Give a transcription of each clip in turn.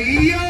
Yeah.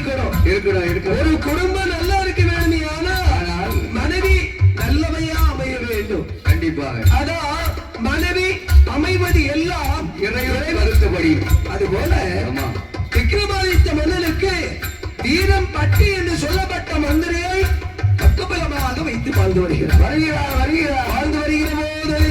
இருக்கணும். இருக்கணும் இருக்கணும். ஒரு குடும்பம் நல்லா இருக்க வேணுமே ஆனால் ஆனால் மனைவி நல்லவையா அமைய வேண்டும். கண்டிப்பாக. அதான் மனைவி அமைவது எல்லாம் இறைவனை கருத்துப்படி. அதுபோல விக்ரமாதித்த மன்னனுக்கு வீரம் பட்டி என்று சொல்லப்பட்ட மந்திரியை பக்கபலமாக வைத்து வாழ்ந்து வருகிறார். வருகிறார் வருகிறார். வாழ்ந்து வருகிற போது